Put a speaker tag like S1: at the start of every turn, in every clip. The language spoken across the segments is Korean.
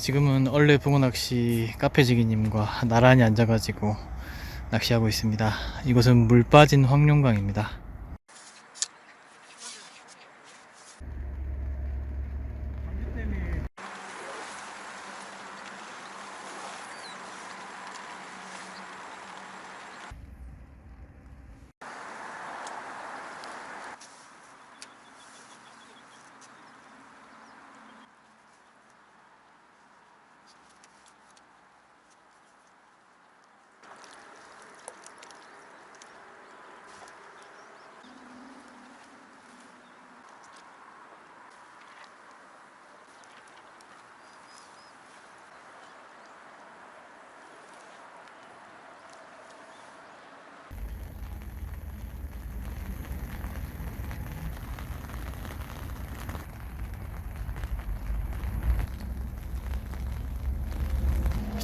S1: 지금은 얼레 붕어낚시 카페지기님과 나란히 앉아가지고 낚시하고 있습니다. 이곳은 물 빠진 황룡강입니다.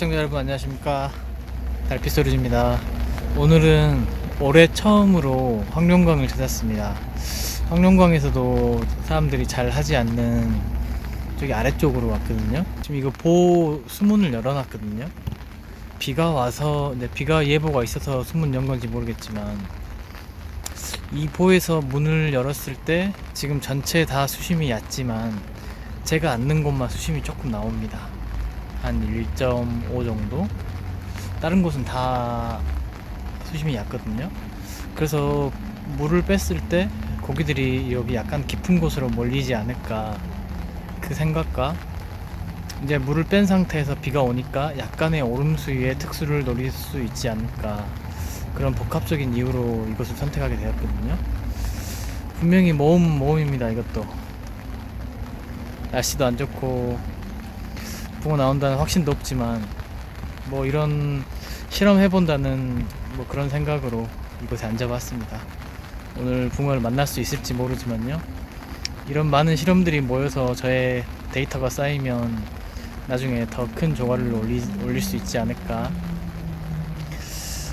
S1: 시청자 여러분 안녕하십니까? 달빛소리입니다. 오늘은 올해 처음으로 황룡강을 찾았습니다. 황룡강에서도 사람들이 잘 하지 않는 저기 아래쪽으로 왔거든요. 지금 이거 보 수문을 열어놨거든요. 비가 와서 네, 비가 예보가 있어서 수문 연 건지 모르겠지만 이 보에서 문을 열었을 때 지금 전체 다 수심이 얕지만 제가 앉는 곳만 수심이 조금 나옵니다 한 1.5 정도? 다른 곳은 다 수심이 얕거든요. 그래서 물을 뺐을 때 고기들이 여기 약간 깊은 곳으로 몰리지 않을까 그 생각과 이제 물을 뺀 상태에서 비가 오니까 약간의 오름 수위의 특수를 노릴 수 있지 않을까 그런 복합적인 이유로 이것을 선택하게 되었거든요. 분명히 모험 모험입니다 이것도. 날씨도 안 좋고 붕어 나온다는 확신도 없지만 뭐 이런 실험 해본다는 뭐 그런 생각으로 이곳에 앉아봤습니다. 오늘 붕어를 만날 수 있을지 모르지만요. 이런 많은 실험들이 모여서 저의 데이터가 쌓이면 나중에 더 큰 조과를 올리, 올릴 수 있지 않을까.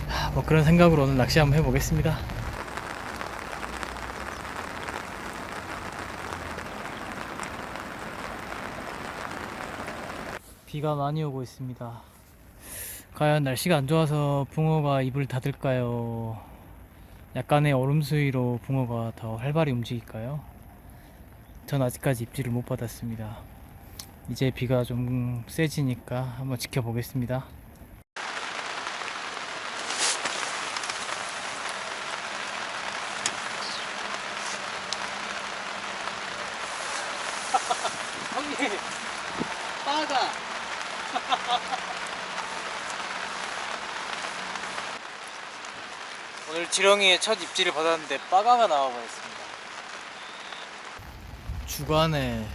S1: 하, 뭐 그런 생각으로 오늘 낚시 한번 해보겠습니다. 비가 많이 오고 있습니다. 과연 날씨가 안 좋아서 붕어가 입을 닫을까요? 약간의 얼음 수위로 붕어가 더 활발히 움직일까요? 전 아직까지 입질을 못 받았습니다. 이제 비가 좀 세지니까 한번 지켜보겠습니다. 형님, 빠가. 지렁이의 첫 입질을 받았는데 빠가가 나와버렸습니다. 주간에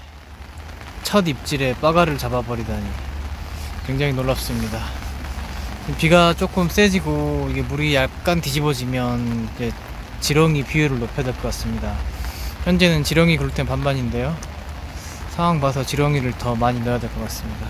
S1: 첫 입질에 빠가를 잡아버리다니 굉장히 놀랍습니다. 비가 조금 세지고 이게 물이 약간 뒤집어지면 이제 지렁이 비율을 높여야 될 것 같습니다. 현재는 지렁이 글루텐 반반인데요. 상황 봐서 지렁이를 더 많이 넣어야 될 것 같습니다.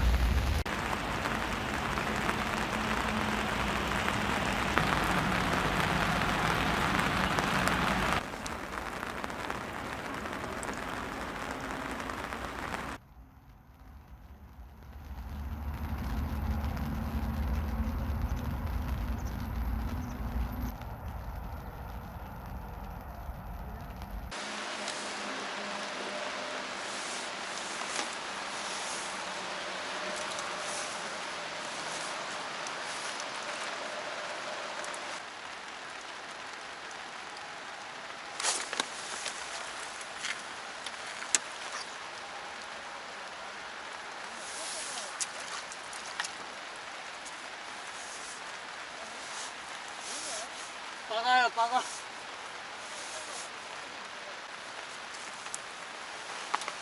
S1: 빠가요, 빠가.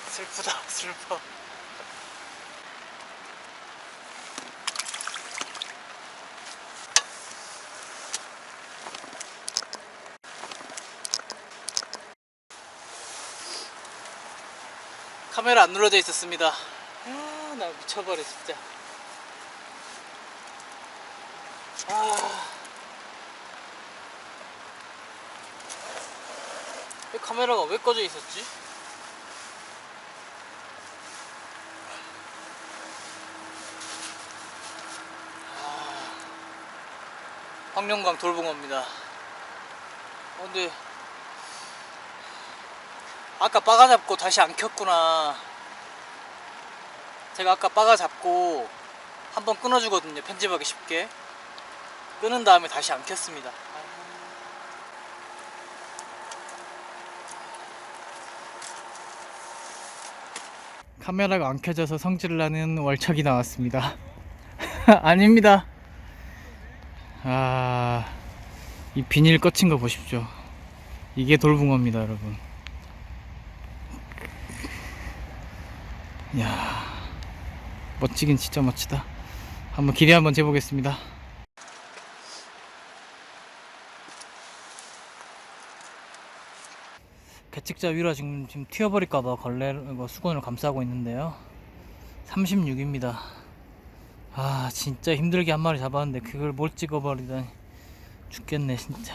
S1: 슬프다, 슬퍼. 카메라 안 눌러져 있었습니다. 아, 나 미쳐버려, 진짜. 아. 이 카메라가 왜 꺼져 있었지? 아... 황룡강 돌봉어입니다. 어, 근데 아까 빠가 잡고 다시 안 켰구나. 제가 아까 빠가 잡고 한번 끊어주거든요 편집하기 쉽게. 끊은 다음에 다시 안 켰습니다. 카메라가 안 켜져서 성질을 나는 월척이 나왔습니다. 아닙니다. 아, 이 비닐 꺼친 거 보십시오. 이게 돌붕어입니다, 여러분. 이야, 멋지긴 진짜 멋지다. 한번 길이 한번 재보겠습니다. 개측자 위로 지금, 지금 튀어버릴까봐 걸레 이거 수건을 감싸고 있는데요. 36입니다. 아 진짜 힘들게 한 마리 잡았는데 그걸 못 찍어버리다니 죽겠네 진짜.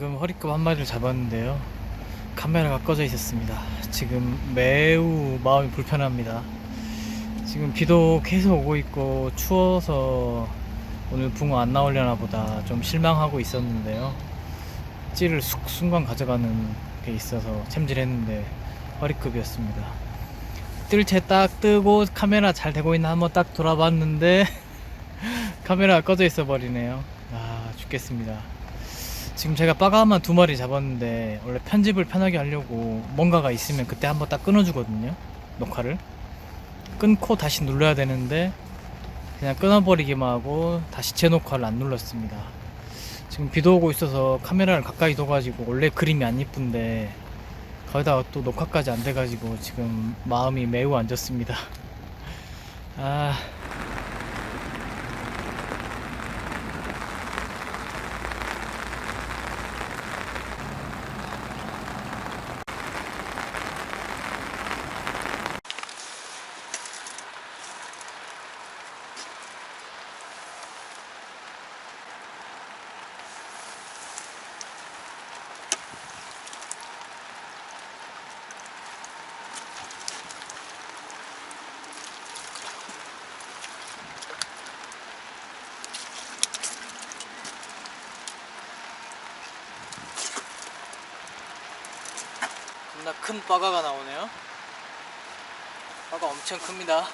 S1: 방금 허리급 한 마리를 잡았는데요. 카메라가 꺼져 있었습니다. 지금 매우 마음이 불편합니다. 지금 비도 계속 오고 있고 추워서 오늘 붕어 안 나오려나 보다 좀 실망하고 있었는데요. 찌를 쑥 순간 가져가는 게 있어서 챔질했는데 허리급이었습니다. 뜰 채 딱 뜨고 카메라 잘 되고 있나 한번 딱 돌아봤는데 카메라가 꺼져 있어 버리네요. 아 죽겠습니다. 지금 제가 빠가만 두 마리 잡았는데 원래 편집을 편하게 하려고 뭔가가 있으면 그때 한번 딱 끊어주거든요 녹화를. 끊고 다시 눌러야 되는데 그냥 끊어버리기만 하고 다시 재녹화를 안 눌렀습니다. 지금 비도 오고 있어서 카메라를 가까이 둬가지고 원래 그림이 안 이쁜데 거기다가 또 녹화까지 안 돼가지고 지금 마음이 매우 안 좋습니다. 아 겁나 큰 빠가가 나오네요. 빠가 엄청 큽니다.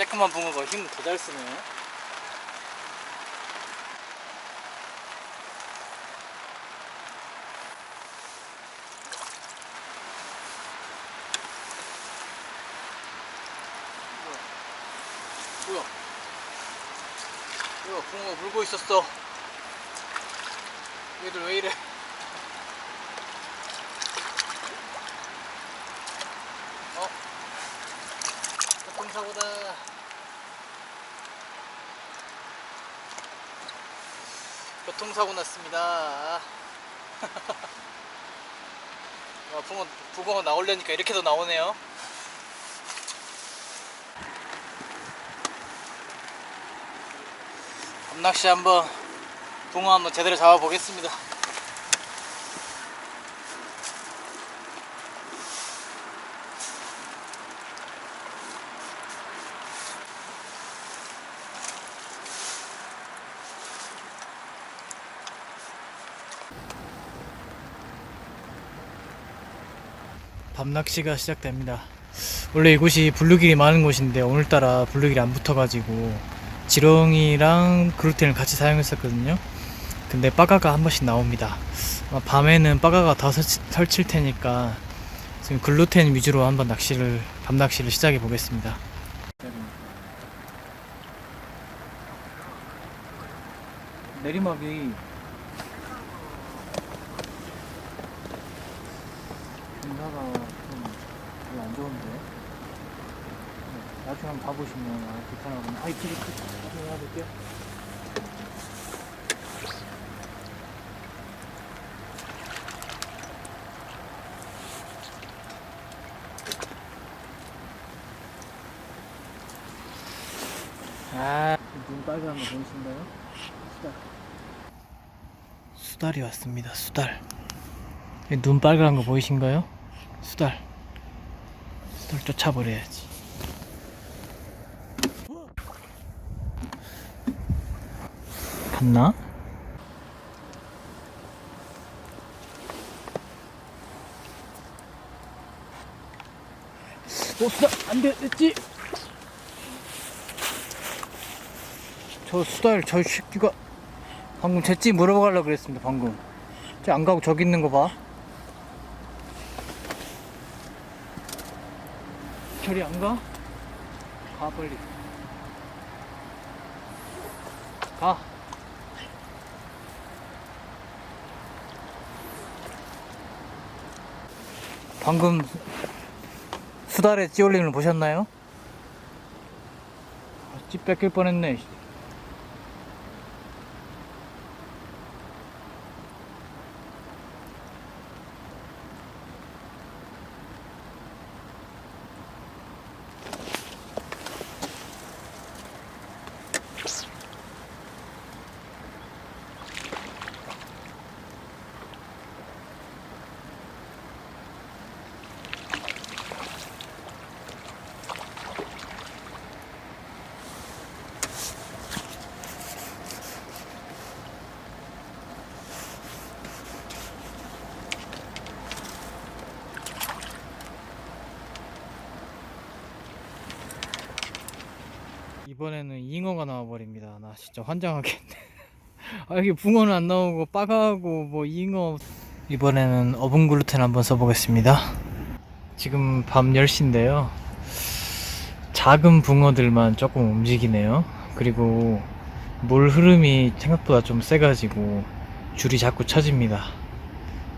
S1: 쬐끄만 붕어가 힘을 더잘 쓰네. 뭐야? 뭐야? 붕어가 물고 있었어. 얘들 왜 이래? 어? 교통사고다. 교통사고 났습니다. 아, 붕어, 붕어가 나오려니까 이렇게도 나오네요. 밤낚시 한번, 붕어 한번 제대로 잡아보겠습니다. 밤낚시가 시작됩니다. 원래 이곳이 블루길이 많은 곳인데 오늘따라 블루길이 안 붙어가지고 지렁이랑 글루텐을 같이 사용했었거든요. 근데 빠가가 한 번씩 나옵니다. 밤에는 빠가가 더 설치, 설칠 테니까 지금 글루텐 위주로 한번 낚시를 밤 낚시를 시작해 보겠습니다. 내리막이 인사가 좀 별로 안 좋은데 네, 나중에 한번 가보시면 아, 불편하구나 아 이쪽에 좀 놔둘게요 아, 눈 빨간 거 보이신가요? 수달. 수달이 왔습니다. 수달. 눈 빨간 거 보이신가요? 수달. 수달 쫓아버려야지. 갔나? 오, 수달! 안 돼! 됐지! 저 수달 저 새끼가 방금 jet지 물어보려고 그랬습니다 방금 쟤 안 가고 저기 있는 거 봐 저리 안 가? 가 빨리 가 방금 수달의 찌올림을 보셨나요? 아, 찌 뺏길 뻔했네 이번에는 잉어가 나와버립니다. 나 진짜 환장하겠네. 아, 여기 붕어는 안 나오고, 빠가고, 뭐, 잉어. 이번에는 어분 글루텐 한번 써보겠습니다. 지금 밤 10시인데요. 작은 붕어들만 조금 움직이네요. 그리고 물 흐름이 생각보다 좀 세가지고 줄이 자꾸 쳐집니다.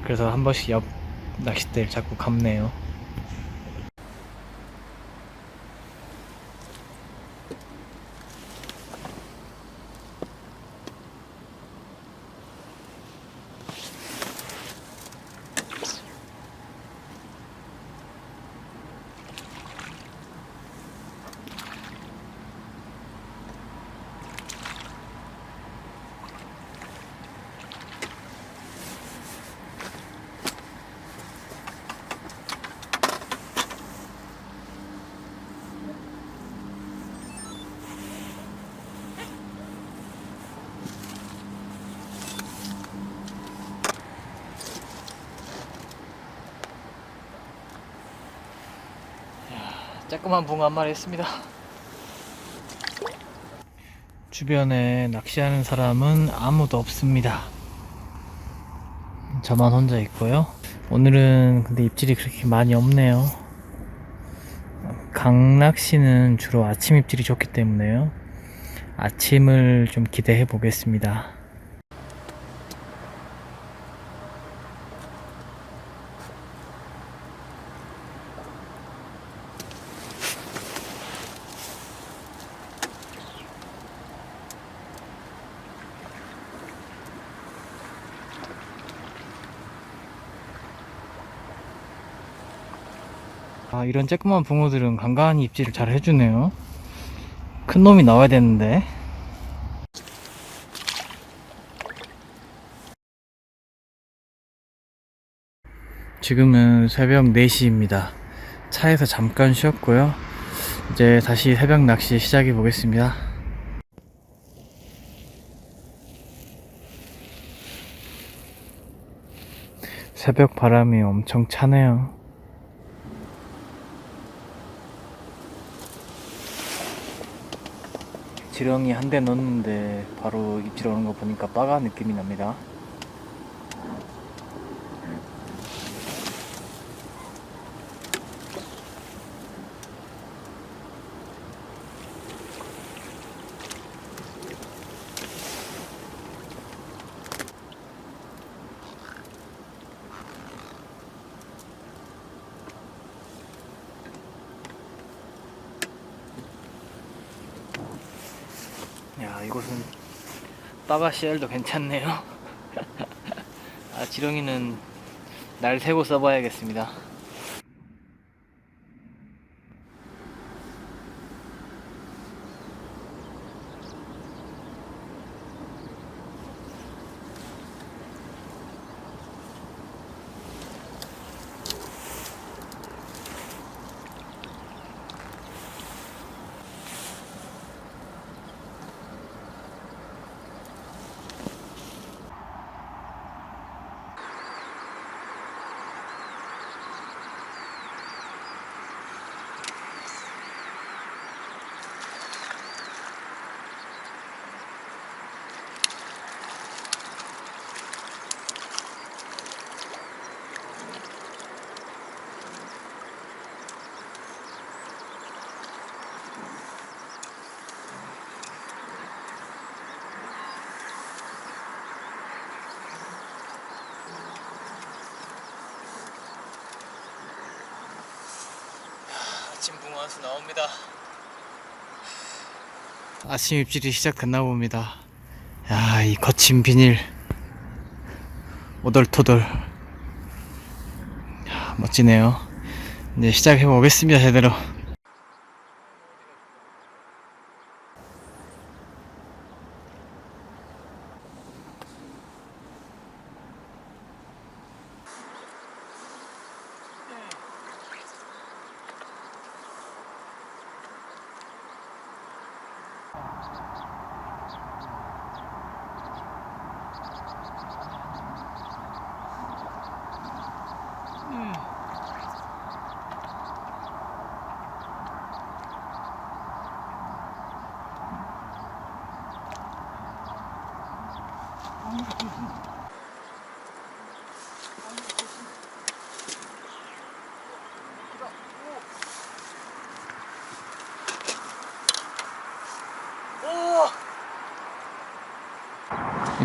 S1: 그래서 한 번씩 옆 낚싯대를 자꾸 감네요. 조그만 붕어 한 마리 했습니다. 주변에 낚시하는 사람은 아무도 없습니다. 저만 혼자 있고요. 오늘은 근데 입질이 그렇게 많이 없네요. 강낚시는 주로 아침 입질이 좋기 때문에요. 아침을 좀 기대해 보겠습니다. 아, 이런 쬐끄만 붕어들은 간간히 입질을 잘 해주네요. 큰 놈이 나와야 되는데. 지금은 새벽 4시입니다. 차에서 잠깐 쉬었고요. 이제 다시 새벽 낚시 시작해 보겠습니다. 새벽 바람이 엄청 차네요. 지렁이 한 대 넣었는데 바로 입질 오는 거 보니까 빠가 느낌이 납니다. 곳은 빠바시엘도 괜찮네요. 아, 지렁이는 날 새고 써봐야겠습니다. 붕어수 나옵니다. 아침 입질이 시작됐나 봅니다. 야, 이 거친 비닐. 오돌토돌. 야, 멋지네요. 이제 시작해 보겠습니다, 제대로.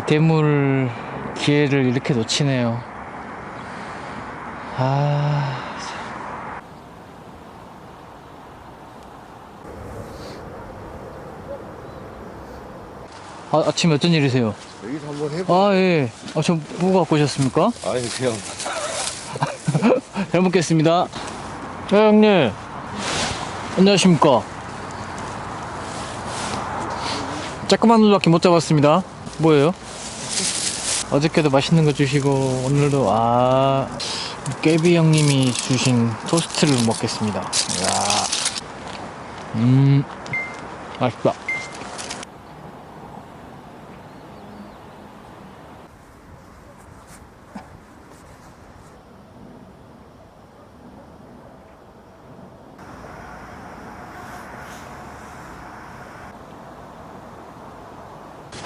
S1: 대물 기회를 이렇게 놓치네요. 아. 아, 아침에 어떤 일이세요?
S2: 여기서 한번 해봐.
S1: 아, 예. 아, 저 뭐고 갖고 오셨습니까?
S2: 아니 그냥
S1: 잘 먹겠습니다. 네, 형님. 안녕하십니까. 조그만 놈밖에 못 잡았습니다. 뭐예요? 어저께도 맛있는 거 주시고, 오늘도, 아, 깨비 형님이 주신 토스트를 먹겠습니다. 이야. 음, 맛있다.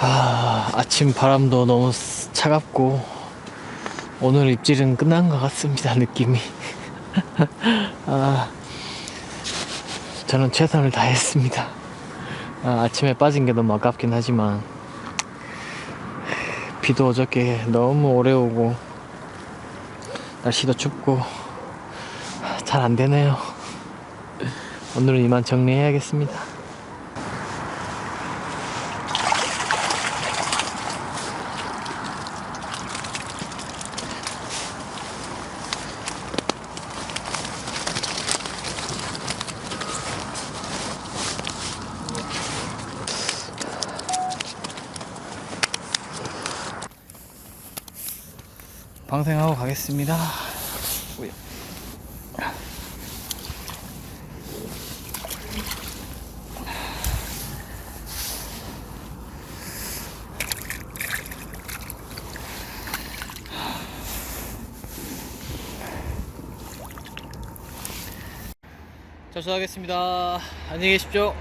S1: 아, 아침 바람도 너무 쓰- 차갑고 오늘 입질은 끝난 것 같습니다 느낌이. 아, 저는 최선을 다했습니다. 아, 아침에 빠진 게 너무 아깝긴 하지만 비도 어저께 너무 오래 오고 날씨도 춥고 잘 안 되네요. 오늘은 이만 정리해야겠습니다 방생하고 가겠습니다. 저수하겠습니다. 안녕히 계십시오.